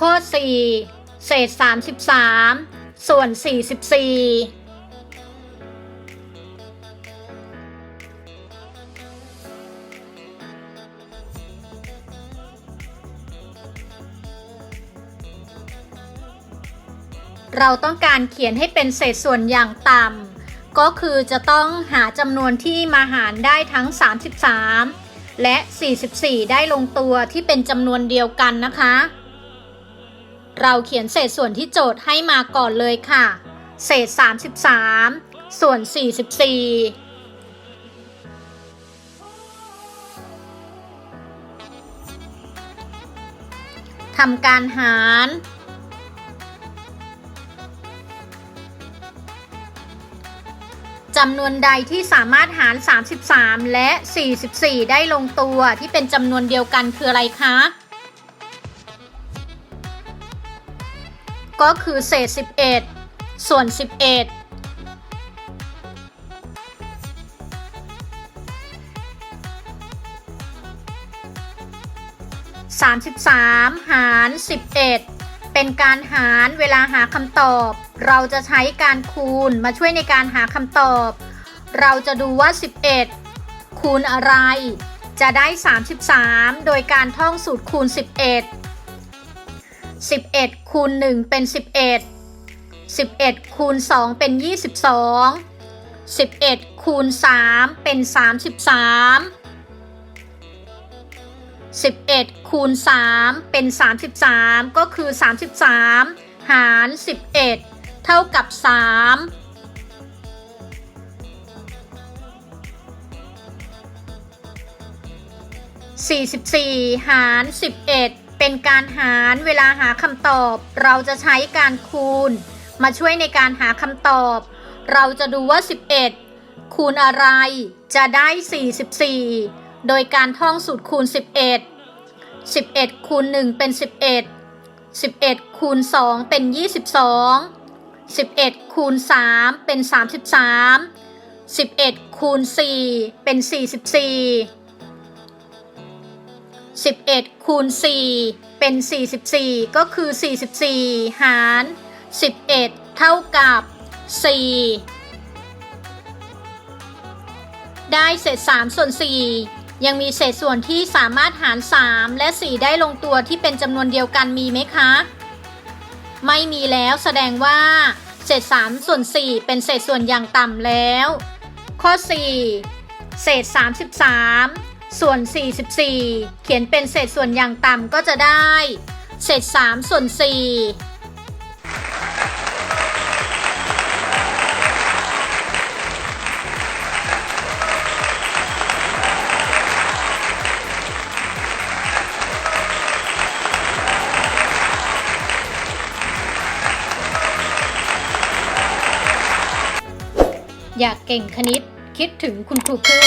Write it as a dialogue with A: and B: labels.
A: ข้อ 4 เศษ 33 ส่วน 44เราต้องการเขียนให้เป็นเศษส่วนอย่างต่ำก็คือจะต้องหาจำนวนที่มาหารได้ทั้ง 33 และ 44 ได้ลงตัวที่เป็นจำนวนเดียวกันนะคะ เราเขียนเศษส่วนที่โจทย์ให้มาก่อนเลยค่ะ เศษ 33 ส่วน 44ทำการหาร จำนวนใดที่สามารถหาร 33 และ 44 ได้ลงตัวที่เป็นจำนวนเดียวกันคืออะไรคะ ก็คือเศษ 11 ส่วน 11 33 หาร 11 เป็นการหารเวลาหาคำตอบ เราจะใช้การคูณมาช่วยในการหาคำตอบ เราจะดูว่า 11 คูณอะไร จะได้ 33 โดยการท่องสูตรคูณ 11 11คูณ1เป็น 11 11คูณ2เป็น 22 11คูณ3เป็น 33 11คูณ3เป็น 33 ก็คือ 33 หาร 11 เท่ากับ 3 44 หาร 11 เป็นการหารเวลาหาคำตอบ เราจะใช้การคูณ มาช่วยในการหาคำตอบ เราจะดูว่า 11 คูณอะไรจะได้ 44 โดยการท่องสูตรคูณ 11 11 คูณ 1 เป็น 11 11 คูณ 2 เป็น 22 11 คูณ 3 เป็น 33 11 คูณ 4 เป็น 44 11 คูณ 4 เป็น 44 ก็คือ 44 หาร 11 เท่ากับ 4 ได้เศษ3ส่วน 4 ยังมีเศษส่วนที่สามารถหาร 3 และ 4 ได้ลงตัวที่เป็นจำนวนเดียวกันมีไหมคะ ไม่มีแล้วแสดงว่า เศษ3ส่วน 4 เป็นเศษส่วนอย่างต่ำแล้ว ข้อ 4 เศษ 33 ส่วน 44 เขียนเป็นเศษส่วนอย่างต่ำก็จะได้ เศษ 3 ส่วน 4 อยากเก่งคณิตคิดถึงคุณครูพึ่ง